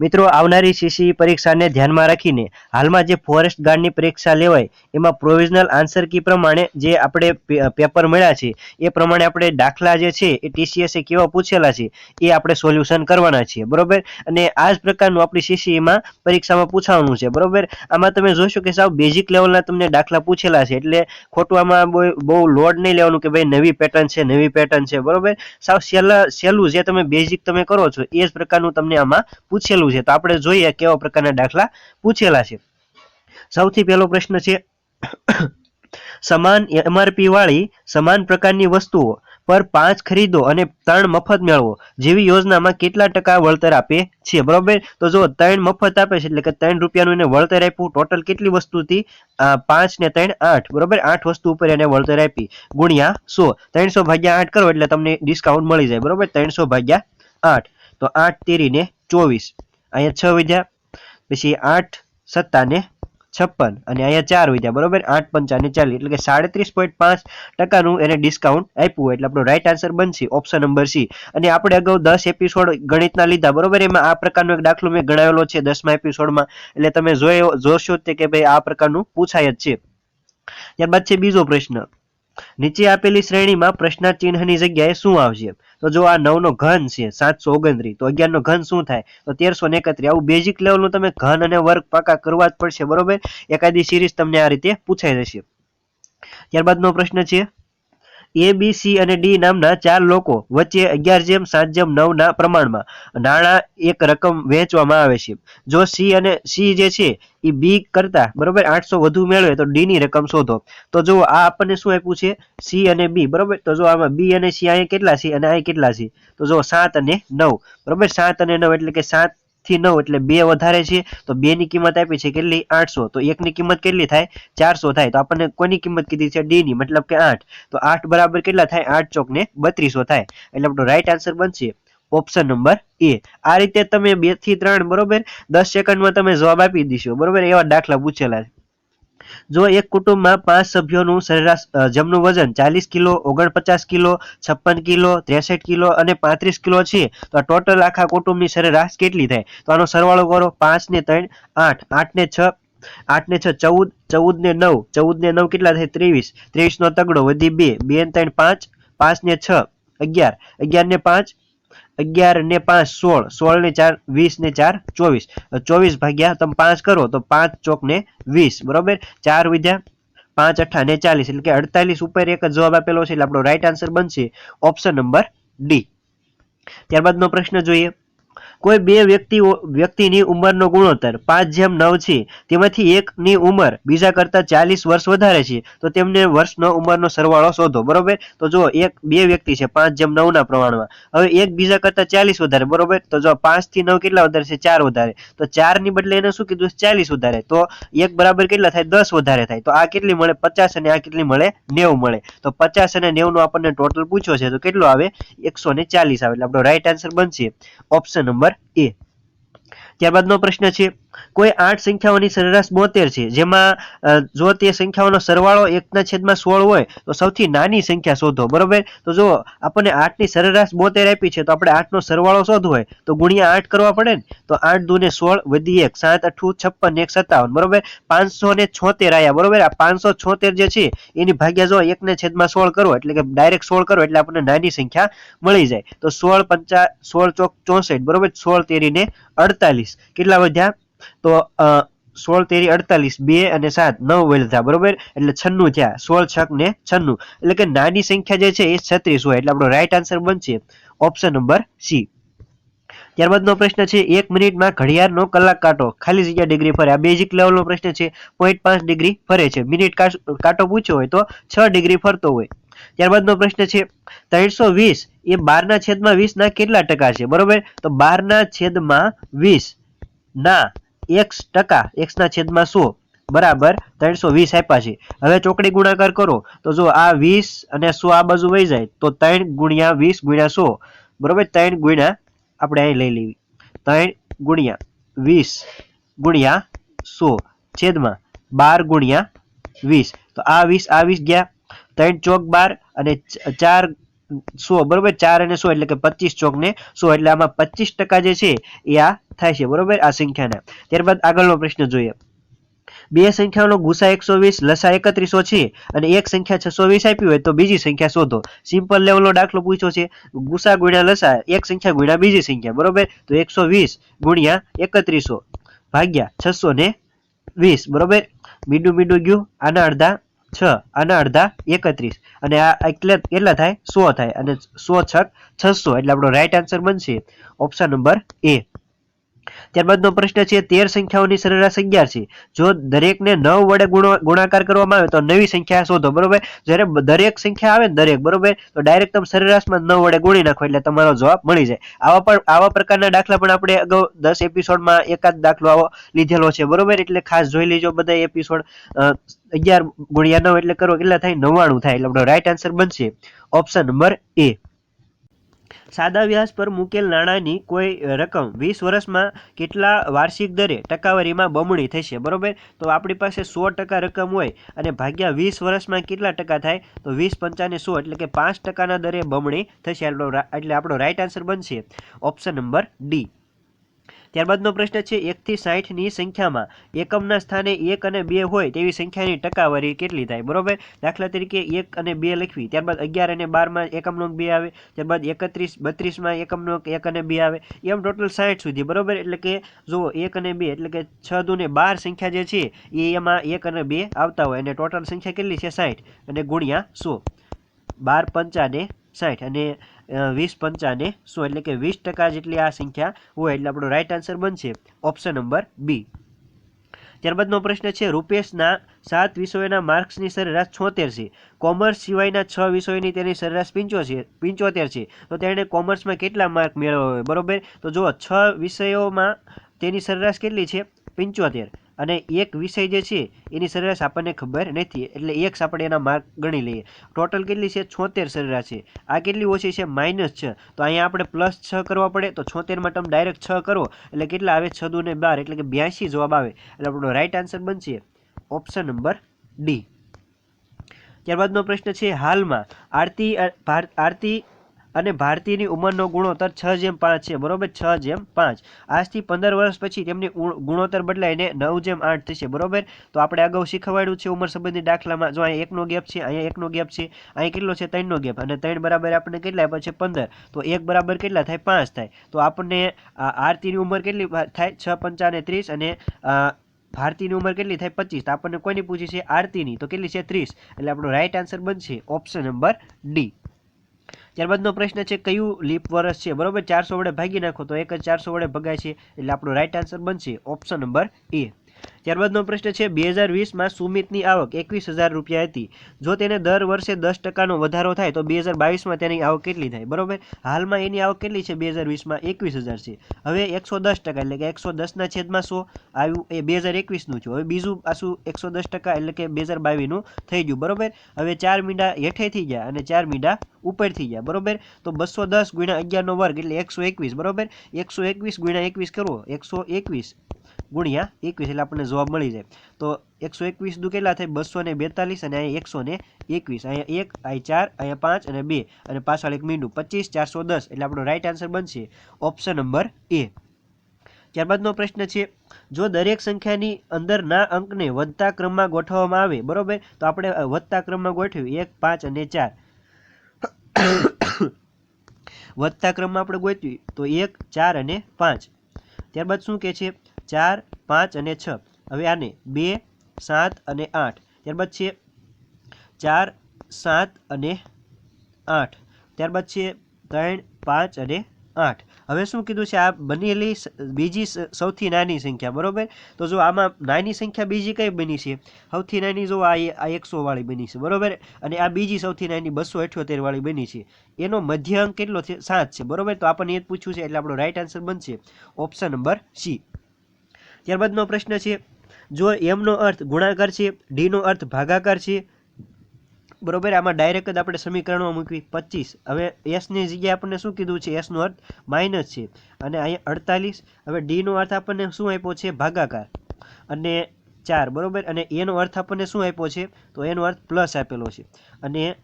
મિત્રો, આવનારી સીસી પરીક્ષાને ધ્યાનમાં રાખીને હાલમાં જે ફોરેસ્ટ ગાર્ડની પરીક્ષા લેવાય, એમાં પ્રોવિઝનલ આન્સર કી પ્રમાણે જે આપણે પેપર મળ્યા છે, એ પ્રમાણે આપણે દાખલા જે છે, એ ટીસીએસે કેવા પૂછેલા છે, એ આપણે સોલ્યુશન કરવાના છીએ, બરોબર? અને આ જ પ્રકારનું આપણી સીસીમાં પરીક્ષામાં પૂછાવાનું છે, બરોબર? આમાં તમે જોશો કે સાવ બેઝિક લેવલના તમને દાખલા પૂછેલા છે, એટલે ખોટું આમાં બહુ લોડ નહીં લેવાનું કે ભાઈ નવી પેટર્ન છે, નવી પેટર્ન છે, બરોબર? સાવ સહેલા સહેલું જે તમે બેઝિક તમે કરો છો, એ જ પ્રકારનું તમને આમાં પૂછેલું છે. તો આપણે જોઈએ કેવા પ્રકારના દાખલા પૂછેલા છે. સૌથી પહેલો પ્રશ્ન છે, સમાન એમઆરપી વાળી સમાન પ્રકારની વસ્તુઓ પર પાંચ ખરીદો અને ત્રણ મફત મેળવો જેવી યોજનામાં કેટલા ટકા વળતર આપે છે? બરોબર? તો જો ત્રણ મફત આપે છે એટલે કે ત્રણ રૂપિયાનું એને વળતર આપ્યું. ટોટલ કેટલી વસ્તુ હતી પાંચ ને ત્રણ, આઠ. બરોબર? આઠ વસ્તુ ઉપર એને વળતર આપી. ગુણ્યા સો. ત્રણસો ભાગ્યા આઠ કરો એટલે તમને ડિસ્કાઉન્ટ મળી જાય. બરોબર? ત્રણસો ભાગ્યા આઠ. તો આઠ તેરીને ચોવીસ. અહીંયા છ વિદ્યા પછી આઠ સત્તાને છપ્પન અને અહીંયા ચાર વિધ્યા, બરોબર? આઠ પંચાને ચાલીસ, એટલે કે સાડત્રીસ પોઈન્ટ પાંચ ટકાનું એને ડિસ્કાઉન્ટ આપ્યું એટલે આપણો રાઈટ આન્સર બનશે ઓપ્શન નંબર સી અને આપણે અગાઉ દસ એપિસોડ ગણિતના લીધા, બરોબર? એમાં આ પ્રકારનો એક દાખલો મેં ગણાવેલો છે દસમા એપિસોડમાં એટલે તમે જોયો, જોશો તે કે ભાઈ આ પ્રકારનું પૂછાય જ છે. ત્યારબાદ છે બીજો પ્રશ્ન. નીચે આપેલી શ્રેણીમાં પ્રશ્નાર્થ ચિહ્નની જગ્યાએ શું આવશે? તો જો આ નવનો ઘન છે, સાતસો ઓગણત્રીસ, તો અગિયારનો ઘન શું થાય? તો તેરસો ને એકત્રીસ. આવું બેઝિક લેવલનું તમે ઘન અને વર્ગ પાકા કરવા જ પડશે, બરોબર? એકાદી સિરીઝ તમને આ રીતે પૂછાઈ જશે. ત્યારબાદનો પ્રશ્ન છે એ બી સી અને ડી નામના ચાર લોકો વચ્ચે અગિયાર જેમ, સાત જેમ નવ ના પ્રમાણમાં નાણાં એક રકમ વહેંચવામાં આવે છે. જો સી અને સી જે છે, એ બી કરતા બરોબર આઠસો વધુ મેળવે તો ડી ની રકમ શોધો. તો જો આ આપણને શું આપ્યું છે? સી અને બી બરોબર? તો જો આમાં બી અને સી અહીંયા કેટલા છે? અને અહીંયા કેટલા છે? તો જો સાત અને નવ. બરોબર? સાત અને નવ એટલે કે સાત થી નવ એટલે બે વધારે છે, તો બે ની કિંમત આપી છે કેટલી? આઠસો. તો એક ની કિંમત કેટલી થાય? ચારસો થાય. તો આપણને કોની કિંમત કીધી છે? ડી ની. મતલબ કે આઠ. તો આઠ બરાબર કેટલા થાય? આઠ ચોક ને બત્રીસો થાય. એટલે આપણો રાઈટ આન્સર બનશે ઓપ્શન નંબર એ આ રીતે તમે બેથી ત્રણ, બરોબર? દસ સેકન્ડમાં તમે જવાબ આપી દીશો. બરોબર? એવા દાખલા પૂછેલા છે. જો એક કુટુંબમાં પાંચ સભ્યોનું સરેરાશ જમનું વજન ચાલીસ કિલો, ઓગણપચાસ કિલો, છપ્પન કિલો, ત્રેસઠ કિલો અને પાંત્રીસ કિલો છે, તો ટોટલ આખા કુટુંબની સરેરાશ કેટલી થાય? તો આનો સરવાળો કરો, પાંચ ને ત્રણ, આઠ આઠ ને છ, આઠ ને છ, ચૌદ ચૌદ ને નવ, ચૌદ ને નવ કેટલા થાય? ત્રેવીસ. ત્રેવીસ નો તગડો વધી બે બે ને ત્રણ પાંચ પાંચ ને છ, અગિયાર. અગિયાર ને પાંચ અગિયાર ને પાંચ સોળ સોળ ને ચાર, વીસ ને ચાર, ચોવીસ. ચોવીસ ભાગ્યા તમે પાંચ કરો, તો પાંચ ચોક ને વીસ. બરોબર? ચાર વિદ્યા પાંચ અઠ્ઠા ને ચાલીસ. એટલે કે અડતાલીસ ઉપર એક જ જવાબ આપેલો છે, એટલે આપણો રાઈટ આન્સર બનશે ઓપ્શન નંબર ડી ત્યારબાદનો પ્રશ્ન જોઈએ. કોઈ બે વ્યક્તિઓ વ્યક્તિની ઉંમરનો ગુણોત્તર, પાંચ જેમ નવ છે, તેમાંથી એકની ઉંમર બીજા કરતા ચાલીસ વર્ષ વધારે છે, તો તેમને વર્ષનો ઉંમરનો સરવાળો શોધો, બરોબર? તો જો એક, બે વ્યક્તિ છે, પાંચ જેમ નવ ના પ્રમાણમાં. હવે એક બીજા કરતા ચાલીસ વધારે, બરોબર? તો જો પાંચથી નવ કેટલા વધારે છે? ચાર વધારે. તો ચારની બદલે એને શું કીધું? ચાલીસ વધારે. તો એક બરાબર કેટલા થાય? દસ વધારે થાય. તો આ કેટલી મળે? પચાસ અને આ કેટલી મળે? નેવું મળે. તો પચાસ અને નેવું આપણને ટોટલ પૂછ્યો છે, તો કેટલો આવે? એકસો ને ચાલીસ આવે. એટલે આપણો રાઈટ આન્સર બનશે. Option number A. ત્યારબાદનો પ્રશ્ન છે કોઈ આઠ સંખ્યાઓની સરેરાશ બોતેર છે, જેમાં જો તે સંખ્યાઓનો સરવાળો એકના છેદમાં સોળ હોય, તો સૌથી નાની સંખ્યા શોધો, બરોબર? તો જો આપણને આઠની સરેરાશ બોતેર આપી છે, તો આપણે આઠનો સરવાળો શોધવો હોય, તો ગુણ્યા આઠ કરવા પડે ને, તો આઠ દુ ને સોળ વધી એક, સાત અઠું છપ્પન, એક, સત્તાવન, બરોબર? પાંચસો ને છોતેર આયા, બરોબર? આ પાંચસો છોતેર જે છે, એની ભાગ્યા જો એકને છેદમાં સોળ કરો, એટલે કે ડાયરેક્ટ સોળ કરો, એટલે આપણને નાની સંખ્યા મળી જાય. તો સોળ પંચા, સોળ ચોક ચોસઠ, બરોબર? સોળ તેરી ને અડતાલીસ. કેટલા વધ્યા? તો સોળ તેરી અડતાલીસ, બે અને સાત, નવ વધ્યા બરોબર? એટલે છન્નું થયા, સોળ છક ને છન્નું. એટલે કે નાની સંખ્યા જે છે એ છત્રીસ હોય, એટલે આપણો રાઈટ આન્સર બનશે ઓપ્શન નંબર સી ત્યારબાદનો પ્રશ્ન છે, એક મિનિટમાં ઘડિયાળનો કલાક કાંટો, ખાલી જગ્યા ડિગ્રી ફરે. આ બેઝિક લેવલનો પ્રશ્ન છે પોઈન્ટ પાંચ ડિગ્રી ફરે છે. મિનિટ કાંટો પૂછ્યો હોય તો છ ડિગ્રી ફરતો હોય. ત્યારબાદનો પ્રશ્ન છે, ત્રણસો વીસ, એ બારના છેદમાં વીસ ના કેટલા ટકા છે? બરોબર? તો બારના છેદમાં વીસ ના એક્સ ટકા એક્સના છેદમાં સો, બરાબર, ત્રણસો વીસ આપ્યા છે. હવે ચોકડી ગુણાકાર કરો, તો જો આ વીસ અને સો આ બાજુ વહી જાય, તો ત્રણ ગુણ્યા વીસ ગુણ્યા સો, બરોબર, ત્રણ ગુણ્યા આપણે અહીં લઈ લેવી. ત્રણ ગુણ્યા વીસ ગુણ્યા સો, છેદમાં બાર ગુણ્યા વીસ. તો આ વીસ આ વીસ ગયા. ત્રણ ચોક બાર અને ચાર સો, બરોબર? ચાર અને સો એટલે કે પચીસ ચોક ને સો, એટલે આમાં પચીસ જે છે એ આ થાય છે, બરોબર? આ સંખ્યાના. ત્યારબાદ આગળનો પ્રશ્ન જોઈએ. બે સંખ્યાનો ગુસા એકસો વીસ, લસા એકત્રીસો છે અને એક સંખ્યા છસો વીસ આપી હોય તો બીજી સંખ્યા શોધો. સિમ્પલ લેવલનો દાખલો પૂછ્યો છે. ગુસા ગુણ્યા લસા, એક સંખ્યા ગુણ્યા બીજી સંખ્યા, બરોબર? તો એકસો વીસ ગુણ્યા એકત્રીસો. ભાગ્યા છસો ને વીસ, બરોબર? મીંડું મીંડું ગયું. આના અડધા છ, આના અડધા એકત્રીસ. અને આ એટલે કેટલા થાય? સો થાય. અને સો છક છસો. એટલે આપણો રાઈટ આન્સર બનશે. ઓપ્શન નંબર એ ત્યારબાદનો પ્રશ્ન છે, તેર સંખ્યાઓની સરેરાશ અગિયાર છે. જો દરેકને નવ વડે ગુણો- ગુણાકાર કરવામાં આવે તો નવી સંખ્યા શોધો, બરોબર? જ્યારે દરેક સંખ્યા આવે દરેક, બરોબર? તો ડાયરેક્ટ તમે સરેરાશમાં નવ વડે ગુણી નાખો એટલે તમારો જવાબ મળી જાય. આવા પણ, આવા પ્રકારના દાખલા પણ આપણે અગાઉ દસ એપિસોડમાં એકાદ દાખલો આવો લીધેલો છે, બરોબર? એટલે ખાસ જોઈ લેજો બધા એપિસોડ. અગિયાર ગુણ્યા નવ એટલે કરો, કેટલા થાય? નવ્વાણું થાય. એટલે આપણો રાઈટ આન્સર બનશે. ઓપ્શન નંબર એ સાદા વ્યાજ પર મૂકેલ નાણાંની કોઈ રકમ વીસ વર્ષમાં કેટલા વાર્ષિક દરે ટકાવારીમાં બમણી થશે, બરાબર? તો આપણી પાસે સો ટકા રકમ હોય અને ભાગ્યા વીસ વર્ષમાં કેટલા ટકા થાય, તો વીસ પંચાને સો એટલે કે પાંચ ટકાના દરે બમણી થશે. એટલો આપણો રાઈટ આન્સર બનશે. ઓપ્શન નંબર ડી ત્યારબાદનો પ્રશ્ન છે, એકથી સાઠની સંખ્યામાં એકમના સ્થાને એક અને બે હોય તેવી સંખ્યાની ટકાવારી કેટલી થાય? બરોબર? દાખલા તરીકે એક અને બે લખવી. ત્યારબાદ અગિયાર અને બારમાં એકમનો બે આવે. ત્યારબાદ એકત્રીસ, બત્રીસમાં એકમનો એક અને બે આવે. એમ ટોટલ સાઠ સુધી. બરોબર? એટલે કે જુઓ, એક અને બે એટલે કે છ દુને બાર સંખ્યા જે છે, એ એમાં એક અને બે આવતા હોય. અને ટોટલ સંખ્યા કેટલી છે? સાઠ. અને ગુણ્યા સો. બાર પંચાને સાઠ. અને વીસ પંચાને સો એટલે કે વીસ ટકા જેટલી આ સંખ્યા હોય એટલે આપણો રાઈટ આન્સર બનશે ઓપ્શન નંબર બી ત્યારબાદનો પ્રશ્ન છે, રૂપેશના સાત વિષયોના માર્ક્સની સરેરાશ છોતેર છે. કોમર્સ સિવાયના છ વિષયોની તેની સરેરાશ પંચોતેર પંચોતેર છે. તો તેણે કોમર્સમાં કેટલા માર્ક મેળવવા હોય? બરોબર? તો જુઓ, છ વિષયોમાં તેની સરેરાશ કેટલી છે? પંચોતેર. અને એક વિષય જે છે એની સરેરાશ આપણને ખબર નથી. એટલે એક્સ આપણે એના માર્ક ગણી લઈએ. ટોટલ કેટલી છે? છોતેર સરેરાશ છે. આ કેટલી ઓછી છે? માઇનસ છ. તો અહીંયા આપણે પ્લસ છ કરવા પડે તો છોતેરમાં તમે ડાયરેક્ટ છ કરો. એટલે કેટલા આવે? છ દુને બાર એટલે કે બ્યાસી જવાબ આવે. એટલે આપણો રાઈટ આન્સર બનશે ઓપ્શન નંબર ડી ત્યારબાદનો પ્રશ્ન છે હાલમાં આરતી અ, ભાર- આરતી અને ભારતીયની ઉંમરનો ગુણોત્તર છ જેમ પાંચ છે. બરોબર? છ જેમ પાંચ. આજથી પંદર વર્ષ પછી તેમની ગુણોત્તર બદલાઈને નવ જેમ આઠ થશે. બરોબર? તો આપણે અગાઉ શીખવાડ્યું છે ઉંમર સંબંધી દાખલામાં. જો અહીંયા એકનો ગેપ છે, અહીંયા એકનો ગેપ છે, અહીંયા કેટલો છે? ત્રણનો ગેપ. અને ત્રણ બરાબર આપણને કેટલા પછી પંદર. તો એક બરાબર કેટલા થાય? પાંચ થાય. તો આપણને આરતીની ઉંમર કેટલી થાય? છ પંચાને ત્રીસ. અને ભારતીની ઉંમર કેટલી થાય? પચીસ. તો આપણને કોની પૂછી છે? આરતીની. તો કેટલી છે? ત્રીસ. એટલે આપણો રાઈટ આન્સર બનશે ઓપ્શન નંબર ડી ત્યારબાદનો પ્રશ્ન છે, કયું લીપ વર્ષ છે? બરોબર, ચારસો વડે ભાગી નાખો તો એક જ ચારસો વડે ભગાય છે. એટલે આપણો રાઈટ આન્સર બનશે ઓપ્શન નંબર એ ત્યારબાદનો પ્રશ્ન છે, બે હજાર વીસમાં સુમિતની આવક એકવીસ હજાર રૂપિયા હતી. જો તેને દર વર્ષે દસ ટકાનો વધારો થાય, તો બે હજાર બાવીસમાં તેની આવક કેટલી થાય? બરોબર? હાલમાં એની આવક કેટલી છે? બે હજાર વીસમાં એકવીસ હજાર છે. હવે એકસો દસ ટકા, એટલે કે એકસો દસના છેદમાં સો આવ્યું, એ બે હજાર એકવીસનું છે હવે બીજું પાછું એકસો દસ ટકા, એટલે કે બે હજાર બાવીસનું થઈ ગયું. બરોબર? હવે ચાર મીંડા હેઠે થઈ ગયા અને ચાર મીંડા ઉપર થઈ ગયા. બરોબર? તો બસો દસ ગુણ્યા અગિયારનો વર્ગ, એટલે એકસો એકવીસ. બરોબર? એકસો એકવીસ ગુણ્યા એકવીસ કરવો, એકસો એકવીસ. ગુણ્યા એકવીસ એટલે આપણને જવાબ મળી જાય. તો એકસો એકવીસ દુ કેટલા થાય? બસો ને બેતાલીસ અને અહીંયા એકસો ને એકવીસ. અહીંયા એક અહીં ચાર, અહીંયા પાંચ અને બે. અને પાછળ એક મીંડું. પચીસ, ચારસો દસ એટલે આપણો રાઈટ આન્સર બનશે ઓપ્શન નંબર એ ત્યારબાદનો પ્રશ્ન છે, જો દરેક સંખ્યાની અંદરના અંકને વધતા ક્રમમાં ગોઠવવામાં આવે, બરોબર? તો આપણે વધતા ક્રમમાં ગોઠવ્યું. એક, પાંચ અને ચાર. વધતા ક્રમમાં આપણે ગોઠવી તો એક, ચાર અને પાંચ. ત્યારબાદ શું કહે છે? ચાર, પાંચ અને છ. હવે આને બે, સાત અને આઠ. ત્યારબાદ છે ચાર, સાત અને આઠ. ત્યારબાદ છે ત્રણ, પાંચ અને આઠ. હવે શું કીધું છે? આ બનેલી બીજી સૌથી નાની સંખ્યા, બરોબર? તો જો આમાં નાની સંખ્યા બીજી કઈ બની છે? સૌથી નાની જો આ એકસો વાળી બની છે, બરોબર? અને આ બીજી સૌથી નાની બસો અઠ્યોતેર વાળી બની છે. એનો મધ્ય અંક કેટલો છે? સાત છે, બરોબર? તો આપણને એ જ પૂછ્યું છે, એટલે આપણો રાઈટ આન્સર બનશે. ઓપ્શન નંબર સી ત્યારબાદનો પ્રશ્ન છે, જો એમનો અર્થ ગુણાકાર છે, ડીનો અર્થ ભાગાકાર છે, બરોબર, આમાં ડાયરેક્ટ જ આપણે સમીકરણમાં મૂકવી. પચીસ. હવે એસની જગ્યાએ આપણને શું કીધું છે? એસનો અર્થ માઇનસ છે. અને અહીંયા અડતાલીસ. હવે ડીનો અર્થ આપણને શું આપ્યો છે? ભાગાકાર. અને ચાર, બરોબર? અને એનો અર્થ આપણને શું આપ્યો છે? તો એનો અર્થ પ્લસ આપેલો છે. અને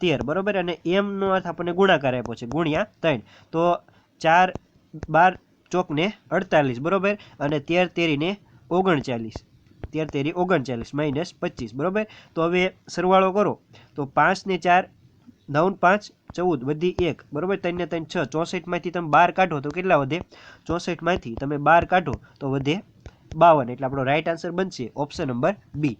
તેર, બરોબર? અને એમનો અર્થ આપણને ગુણાકાર આપ્યો છે. ગુણ્યા ત્રણ. તો ચાર, બાર ચોકને અડતાલીસ, બરાબર? અને તેર તેરીને ઓગણચાલીસ. તેર તેરી ઓગણચાલીસ, માઇનસ પચીસ, બરાબર? તો હવે સરવાળો કરો. તો પાંચને ચાર, નવ પાંચ, ચૌદ બધી એક, બરાબર? ત્રણ ને ત્રણ છ, ચોસઠમાંથી તમે બાર કાઢો તો કેટલા વધે? ચોસઠમાંથી તમે બાર કાઢો તો વધે બાવન. એટલે આપણો રાઈટ આન્સર બનશે ઓપ્શન નંબર બી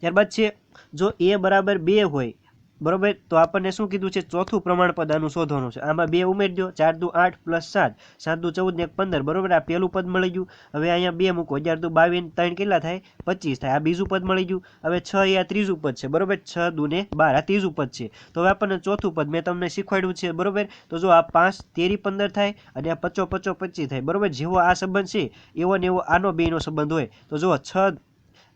ત્યારબાદ છે, જો એ બરાબર બે હોય બરોબર? તો આપણને શું કીધું છે? ચોથું પ્રમાણપદ આનું શોધવાનું છે. આમાં બે ઉમેરજો. ચાર દુ આઠ પ્લસ સાત. સાત દુ ચૌદ ને પંદર. બરોબર? આ પહેલું પદ મળી ગયું. હવે અહીંયા બે મૂકો. અગિયાર દુ બાવીસ ત્રણ કેટલા થાય? પચીસ થાય. આ બીજું પદ મળી ગયું. હવે છ એ આ ત્રીજું પદ છે. બરોબર? છ દુ ને બાર. આ ત્રીજું પદ છે. તો હવે આપણને ચોથું પદ મેં તમને શીખવાડ્યું છે. બરોબર? તો જો આ પાંચ, તેરી, પંદર થાય અને આ પચો પચો પચીસ થાય. બરોબર? જેવો આ સંબંધ છે, એવો ને એવો આનો બેનો સંબંધ હોય. તો જો છ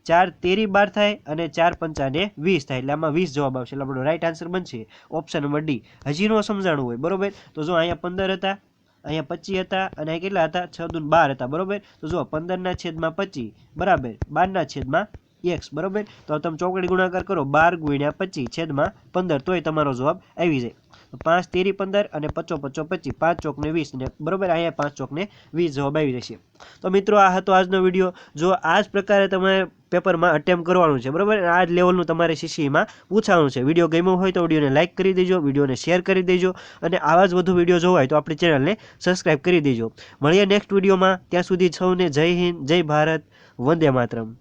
ચાર તેરી બાર થાય અને ચાર પંચાને વીસ થાય. એટલે આમાં વીસ જવાબ આવશે. એટલે આપણો રાઈટ આન્સર બનશે ઓપ્શન નંબર ડી હજી નો સમજાણું હોય, બરોબર? તો જો અહીંયા પંદર હતા, અહીંયા પચીસ હતા અને અહીંયા કેટલા હતા? છ દૂન બાર હતા, બરોબર? તો જો પંદરના છેદમાં પચીસ, બરાબર? બારના છેદમાં એક્સ બરોબર? તો તમે ચોકડી ગુણાકાર કરો, બાર ગુણ્યા પચીસ છેદમાં પંદર. તોય તમારો જવાબ આવી જાય. પાંચ તેરી પંદર અને પચો પચો પચીસ. પાંચ ચોકને વીસ ને બરોબર અહીંયા પાંચ ચોકને વીસ જવાબ આવી જશે. તો મિત્રો, આ હતો આજનો વીડિયો. જો આ જ પ્રકારે તમારે પેપરમાં અટેમ્પ કરવાનું છે, બરાબર? આ જ લેવલનું તમારે સીસીમાં પૂછવાનું છે. વીડિયો ગમ્યો હોય તો વિડીયોને લાઇક કરી દેજો, વિડીયોને શેર કરી દેજો, અને આવા જ વધુ વીડિયો જોવા હોય તો આપણી ચેનલને સબસ્ક્રાઈબ કરી દેજો. મળીએ નેક્સ્ટ વિડીયોમાં. ત્યાં સુધી સૌને જય હિન્દ, જય ભારત, વંદે માતરમ.